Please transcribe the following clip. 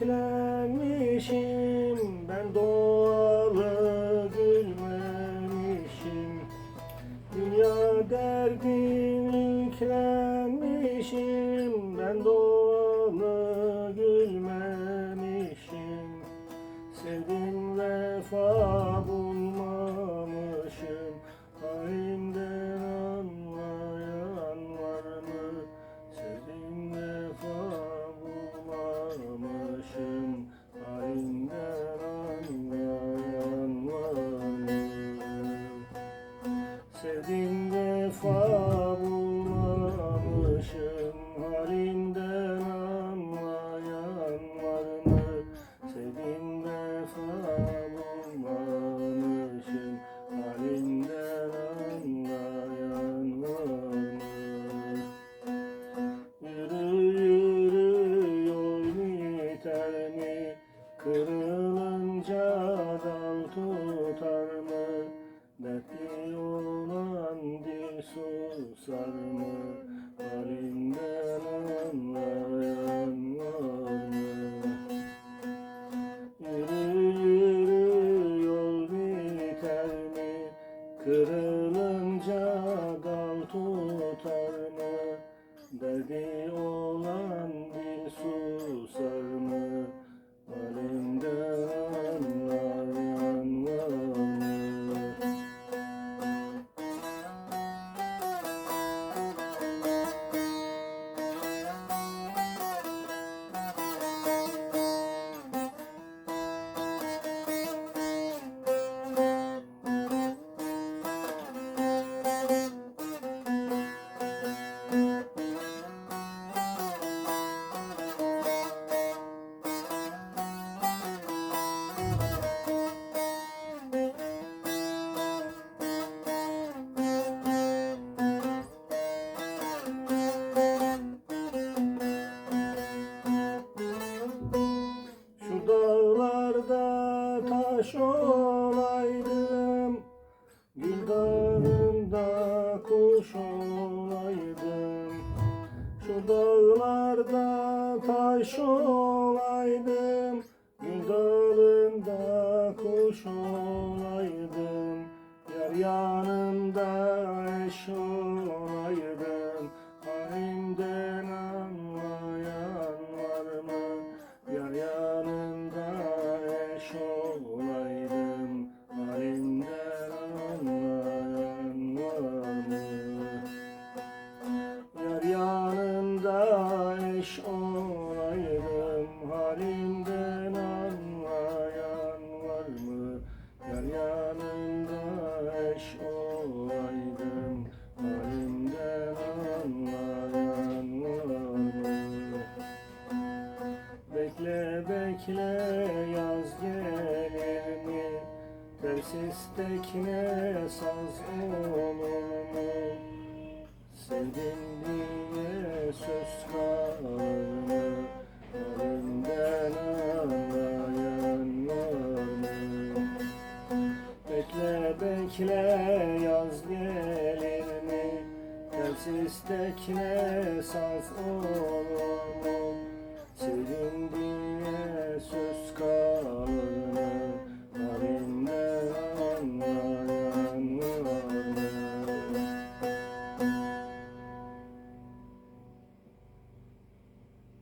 gülmemişim Ben doğalı gülmemişim. Dünya derdini yüklenmişim Ben doğalı gülmemişim. Sevdim vefa bulmamışım Kırılınca dal tutar mı? Dertli olan dil susar mı? Halinden anlayan var mı? Yürü yürü yol biter mi? Kırılınca dal tutar mı? Derdi olan kuş olaydım Şu dağlarda taş olaydım Gül dağında kuş olaydım eş olaydım Halimden anlayan var mı? Yar yanında eş olaydım Halimden anlayan var mı? Bekle bekle yaz gelir mi? Telsiz tekne saz olur mu? Bekle yaz gelir mi? Telsiz tekne saz olur mu? Sevdim diye söz kalır